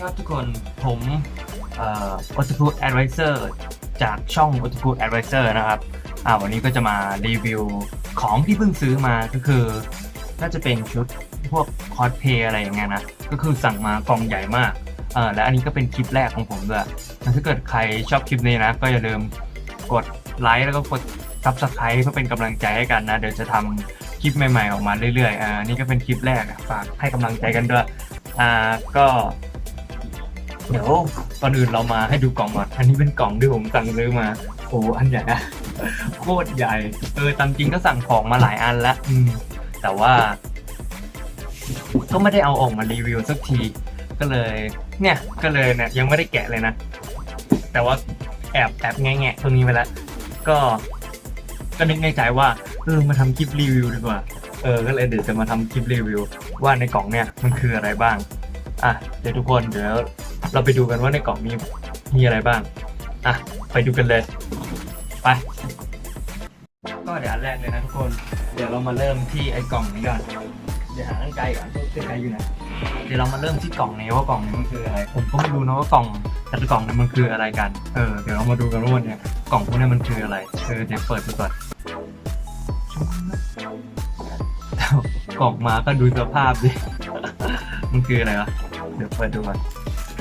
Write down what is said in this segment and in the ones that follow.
ครับทุกคนผมเอ่อ o t a k u Advisor จากช่อง o t a k u Advisor นะครับอ่าวันนี้ก็จะมารีวิวของที่เพิ่งซื้อมาก็คือน่าจะเป็นชุดพวกคอสเพย์อะไรอย่างเงี้ยนะก็คือสั่งมากล่องใหญ่มากเออและอันนี้ก็เป็นคลิปแรกของผมด้วยถ้าเกิดใครชอบคลิปนี้นะ ก็อย่าลืมกดไลค์แล้วก็กด subscribe เพื่อเป็นกำลังใจให้กันนะ เดี๋ยวจะทำคลิปใหม่ๆออกมาเรื่อยๆอ่านี่ก็เป็นคลิปแรกฝากให้กำลังใจกันด้วยอ่าก็ เดี๋ยวก่อนอื่นเรามาให้ดูกล่องก่อน อันนี้เป็นกล่องที่ผมสั่งซื้อมา โอ้อันใหญ่อะโคตรใหญ่ เออตามจริงก็สั่งของมาหลายอันแล้วอืม แต่ว่า ก็ไม่ได้เอาออกมารีวิวสักที ก็เลย เนี่ย ก็เลยเนี่ยยังไม่ได้แกะเลยนะ แต่ว่าแอบแอบแงะๆตรงนี้ไปแล้ว ก็ ก็นึกในใจว่า เออมาทำคลิปรีวิวดีกว่า เออ ก็เลยเดี๋ยวจะมาทำคลิปรีวิว ว่าในกล่องเนี่ยมันคืออะไรบ้าง อะ เดี๋ยวทุกคนเดี๋ยว เราไปดูกันว่าในกล่องนี้มีอะไรบ้าง อะ ไปดูกันเลย ไป ก็เดี๋ยวอันแรกเลยนะทุกคน เดี๋ยวเรามาเริ่มที่ไอ้กล่องนี้ก่อน เดี๋ยวหาตั้งไกลก่อนตั้งไกลอยู่ไหนเดี๋ยวเรามาเริ่มที่กล่องนี้ว่ากล่องนี้มันคืออะไร ผมก็ไม่รู้นะว่ากล่องแต่ละกล่องนี้มันคืออะไรกัน เออ เดี๋ยวเรามาดูกันว่ามันเนี่ยกล่องพวกนี้มันคืออะไร เออ เดี๋ยวเปิดดูก่อนกล่องมาก็ดูสภาพดิ มันคืออะไรวะ เดี๋ยวเปิดดูก่อน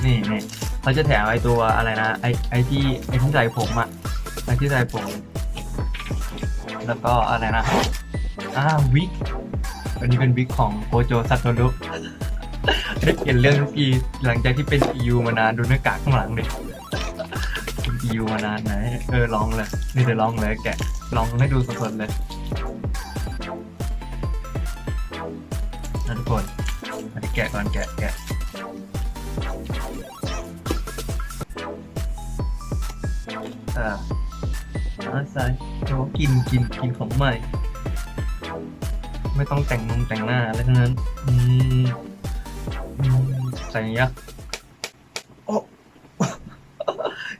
นี่นี่เขาจะแถมไอตัวอะไรนะ ไอไอที่ไอที่ใส่ผมอะไอที่ใส่ผม แล้วก็อะไรนะอ่าวิกอันนี้เป็นวิกของโอโจซัตโตรุได้เปลี่ยนเรื่องทุกทีหลังจากที่เป็น EU มานานดูหน้ากากข้างหลังดิเป็น EU มานานไหนเออลองเลยนี่เดี๋ยวลองเลยแกะลองให้ดูสดๆเลยนะทุกคนอันนี้แกะก่อนแกะแกะ อ่าอาใส่โอ้กินกินกินของใหม่ ไม่ต้องแต่งนงแต่งหน้าอะไรทั้งนั้น อืมใส่ยักษ์โอ้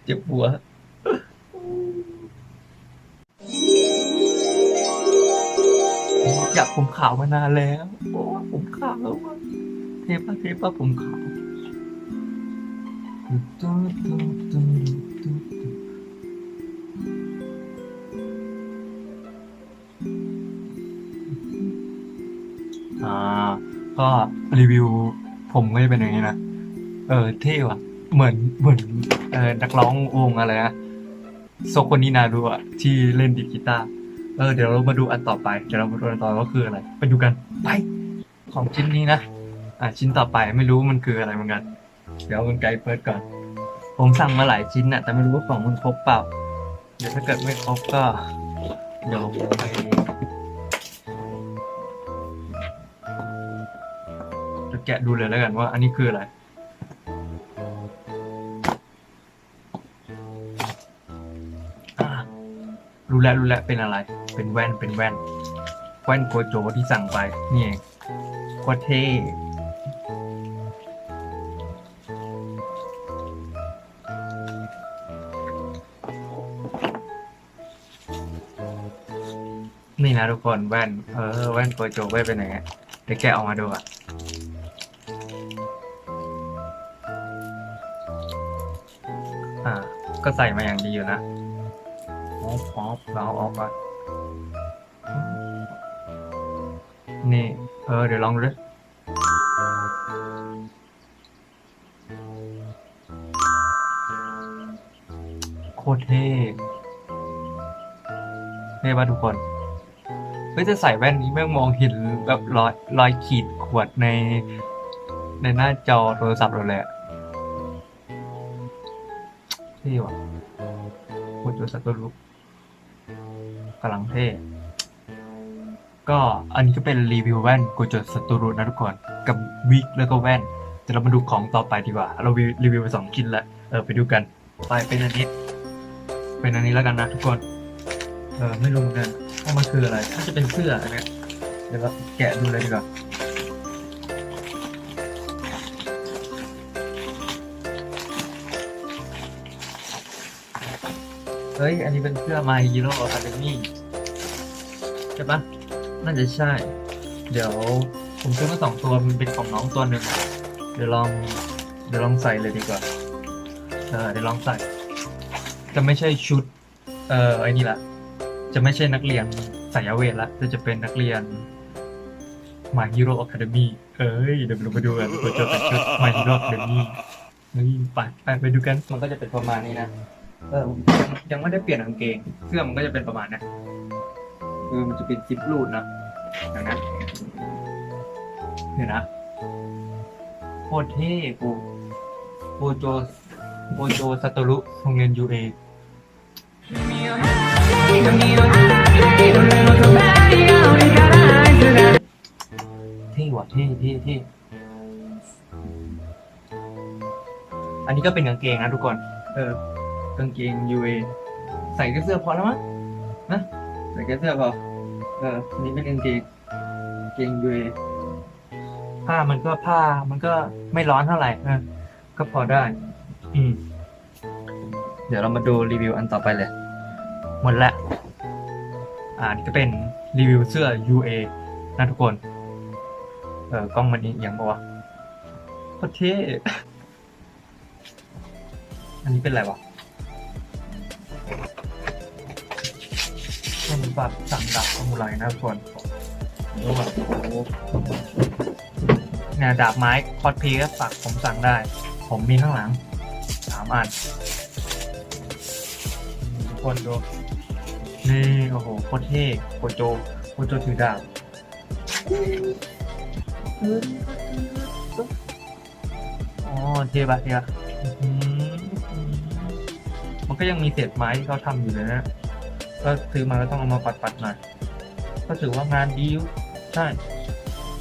เจ็บหัวอยากผมขาวมานานแล้ว โอ้ผมขาวแล้วอะเทปะเทปะผมขาว ก็รีวิวผมก็จะเป็นอย่างนี้นะ เออเท่ว่ะ เหมือนเหมือนเออนักร้องวงอะไรนะโซคนินาดูอะที่เล่นดีกีตาร์เออเดี๋ยวเรามาดูอันต่อไปเดี๋ยวเรามาดูอันต่อไปว่าคืออะไร ไปดูกันไปของชิ้นนี้นะอะชิ้นต่อไปไม่รู้มันคืออะไรเหมือนกัน เดี๋ยวมันไกลเปิดก่อน ผมสั่งมาหลายชิ้นนะแต่ไม่รู้ว่าของมันครบเปล่า เดี๋ยวถ้าเกิดไม่ครบก็เดี๋ยวไป กะดูเลยแล้วกันว่าอันนี้คืออะไร รู้แล้วรู้แล้วเป็นอะไร เป็นแว่นเป็นแว่น แว่นโกโจที่สั่งไป นี่เองโคตรเท่นี่นะทุกคนแว่น เออ แว่นโกโจแว่นเป็นยังไงเดี๋ยวแกะออกมาดูอะ อ่า ก็ใส่มาอย่างดีอยู่นะออฟออฟเราออฟอะนี่ เออ เดี๋ยวลองดูดิโคตรเท่เท่ป่ะทุกคนเฮ้ยจะใส่แว่นนี้แม่งมองเห็นแบบรอยรอยขีดขวดใน ในหน้าจอโทรศัพท์เราเลยอะ ท่ว่ะโคตรสัตว์ลุกกำลังเท่ ก็อันนี้ก็เป็นรีวิวแว่นกโจสตูรุนะทุกคน กับวิกแล้วก็แว่นเดี๋ยวเรามาดูของต่อไปดีกว่า เรารีวิวไปสองชิ้นแล้ว เออไปดูกัน ไปเป็นอันนี้ เป็นอันนี้แล้วกันนะทุกคน เออไม่รู้เหมือนกันว่ามันคืออะไรน่าจะเป็นเสื้ออันเนี้เดี๋ยวเราแกะดูเลยดีกว่า เฮ้ย อันนี้เป็นเสื้อ My Hero Academy ใช่ปะน่าจะใช่ เดี๋ยวผมซื้อมาสองตัวมันเป็นของน้องตัวหนึ่งเดี๋ยวลอง เดี๋ยวลองใส่เลยดีกว่าเออเดี๋ยวลองใส่ จะไม่ใช่ชุด เอ่อไอ้นี่ละ จะไม่ใช่นักเรียนสายเวทละแต่จะเป็นนักเรียน My Hero Academy เอ้ย เดี๋ยวเราไปดูกันเปิดจอแต่ชุด My Hero Academy เฮ้ยไปไปไปดูกัน มันก็จะเป็นประมาณนี้นะ เออยังยังไม่ได้เปลี่ยนกางเกง เสื้อมันก็จะเป็นประมาณนี้ยคือมันจะเป็นซิปรูดนะอย่างนั้นเนี่ยนะโคตรเท่กูโอโจโอโจซาโตรุโรงเรียนยูเอเท่ว่ะเท่เท่เท่อันนี้ก็เป็นกางเกงนะทุกคน เออ กางเกง UA ใส่แค่เสื้อพอแล้วมั้งนะใส่แค่เสื้อพอเอออันนี้เป็นกางเกงกงเกง UA ผ้ามันก็ผ้ามันก็ไม่ร้อนเท่าไหร่เออก็พอได้ อืม เดี๋ยวเรามาดูรีวิวอันต่อไปเลย หมดละอ่านี่ก็เป็นรีวิวเสื้อ UA นะทุกคน เออกล้องมันอีกอย่างปะวะโคตรเท่อันนี้เป็นอะไรวะ เป็นแบบสั่งดับซามูไรนะทุกคนดูแบบเนี่ยดาบไม้คอสเพลย์ก็ฝากผมสั่งได้ ผมมีข้างหลังสามอันทุกคนดูนี่โอ้โหโคตรเท่โคโจโคโจถือดาบอ๋อเทปะเทปะ ก็ยังมีเศษไม้ที่เขาทำอยู่เลยนะ ก็ซื้อมาแล้วต้องเอามาปัดๆหน่อย ก็ถือว่างานดีใช่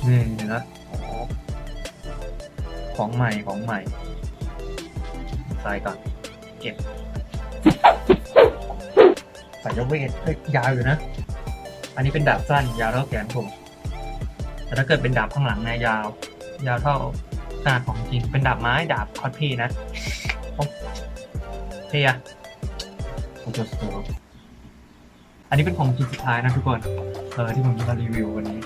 นี่นะของใหม่ของใหม่ใส่ก่อน เก็บสายเวทก็ยาวอยู่นะ อันนี้เป็นดาบสั้น ยาวเท่าแขนผม แต่ถ้าเกิดเป็นดาบข้างหลังเนี่ยยาว ยาวเท่าขนาดของจริง เป็นดาบไม้ดาบคอสเพย์นะเท่อะ โอ้โหสวยอันนี้เป็นของชิ้นสุดท้ายนะทุกคน เออที่ผมจะมารีวิววันนี้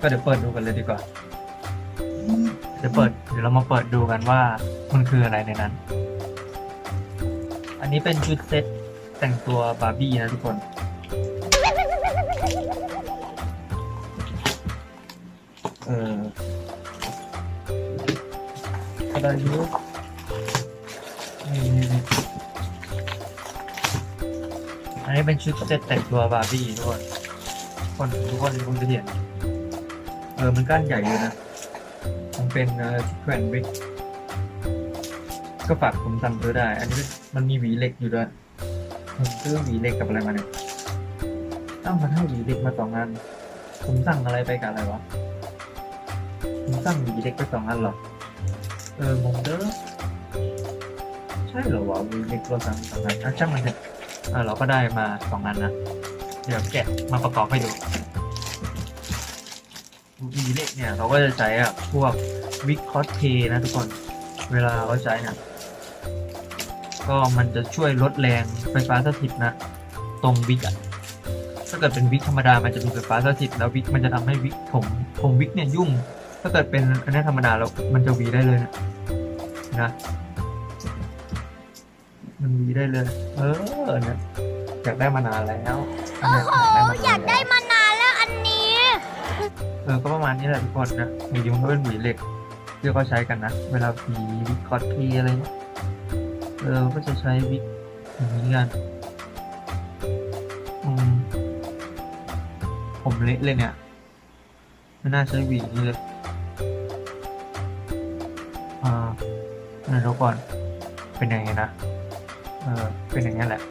ก็เดี๋ยวเปิดดูกันเลยดีกว่า เดี๋ยวเปิด เดี๋ยวเรามาเปิดดูกันว่ามันคืออะไรในนั้น อันนี้เป็นชุดเซ็ตแต่งตัวบาร์บี้นะทุกคน เอออะไรอยู่นี่ อันนี้เป็นชุดเซตแต่งตัวบาร์บี้ทุกคนคนทุกคนคงจะเห็นเออมันก้านใหญ่อยู่นะมันเป็นเอ่อแขวนวิกก็ฝากผมสั่งซื้อได้ อันนี้มันมีหวีเหล็กอยู่ด้วยผมซื้อหวีเหล็กกับอะไรมาเนี่ยเอ้ามันให้หวีเหล็กมาสองอันผมสั่งอะไรไปกับอะไรวะผมสั่งหวีเหล็กไปสองอันเหรอเอองงเด้อใช่เหรอวะหวีเหล็กเราสั่งสองอันอะช่างมันเถอะ เออเราก็ได้มาสองอันนะ เดี๋ยวแกะมาประกอบให้ดูวีเล็กเนี่ยเราก็จะใช้อะพวกวิกคอสเพย์นะทุกคน เวลาเขาใช้นี่ยก็มันจะช่วยลดแรงไฟฟ้าสถิตนะ ตรงวิกอะถ้าเกิดเป็นวิกธรรมดา มันจะมีไฟฟ้าสถิต แล้ววิกมันจะทำให้วิกผมผมวิกเนี่ยยุ่ง ถ้าเกิดเป็นอันนี้ธรรมดาแล้วมันจะวีได้เลยนะนะ มันหวีได้เลย เออเนี่ยอยากได้มานานแล้วโอ้โหอยากได้มมานานแล้วอันนี้ เออก็ประมาณนี้แหละทุกคนนะหวีมันก็เป็นหวีเหล็กที่เขาใช้กันนะ เวลาหวีวิกคอสพีอะไรเนี่ยเออก็จะใช้วิกอย่างนี้กันอืมผมเละเลยเนี่ยไม่น่าใช้หวีนี่เลยอ่าเดี๋ยวก่อน เป็นอย่างนี้นะ เออเป็นอย่างนี้แหละ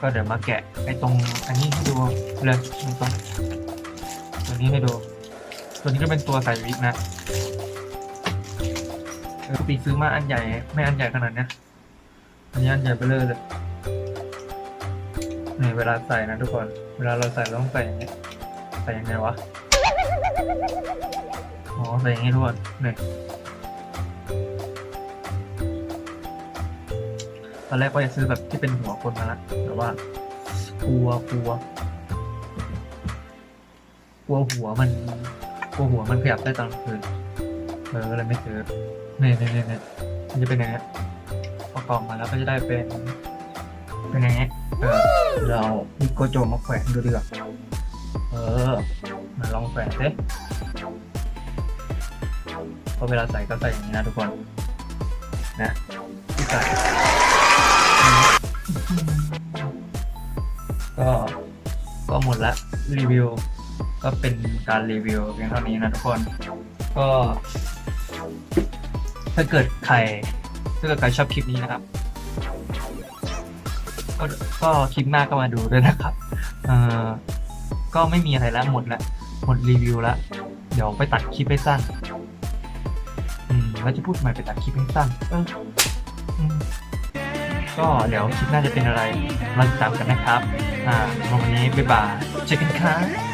ก็เดี๋ยวมาแกะไอ้ตรงอันนี้ให้ดูเลยตรงตัวนี้ให้ดู ตัวนี้ก็เป็นตัวใส่วิกนะเออปีซื้อมาอันใหญ่ ไม่อันใหญ่ขนาดเนี้ยอันนี้อันใหญ่ไปเลยเลยนี่เวลาใส่นะทุกคน เวลาเราใส่เราต้องใส่อย่างนี้ใส่ยังไงวะ อ๋อ ใส่อย่างนี้ทุกคนนี่ต อนแรกก็จะซื้อแบบที่เป็นหัวคนมาละแต่ว่ากลัวกลัวกลัวหัวมันกลัวหัวมันขยับได้ตอนกลางคืนอออะไรไม่ซื้อเนี่ยเนี่ยเนี่ยเนี่ยมันจะเป็นอย่างเงี้ยประกอบมาแล้วก็จะได้เป็นเป็นอย่างเงี้ยเออเราดิโกโจมาแขวนดูดีกว่าเออมาลองแขวนสิพอเวลาใส่ก็ใส่อย่างนี้นะทุกคนนะที่ใส่ ก็ก็หมดละรีวิว ก็เป็นการรีวิวเพียงเท่านี้นะทุกคน ก็ ถ้าเกิดใครถ้าเกิดใครชอบคลิปนี้นะครับ ก็ก็คลิปหน้าก็มาดูด้วยนะครับ เอ่อก็ไม่มีอะไรแล้วหมดละหมดรีวิวล้วเดี๋ยวไปตัดคลิปให้สั้น อืมแล้วจะพูดทำไมไปตัดคลิปให้สั้นเออ ก็เดี๋ยวคลิปหน้าจะเป็นอะไรเราติดตามกันนะครับอ่าวันนี้บ๊ายบายเจอกันครับ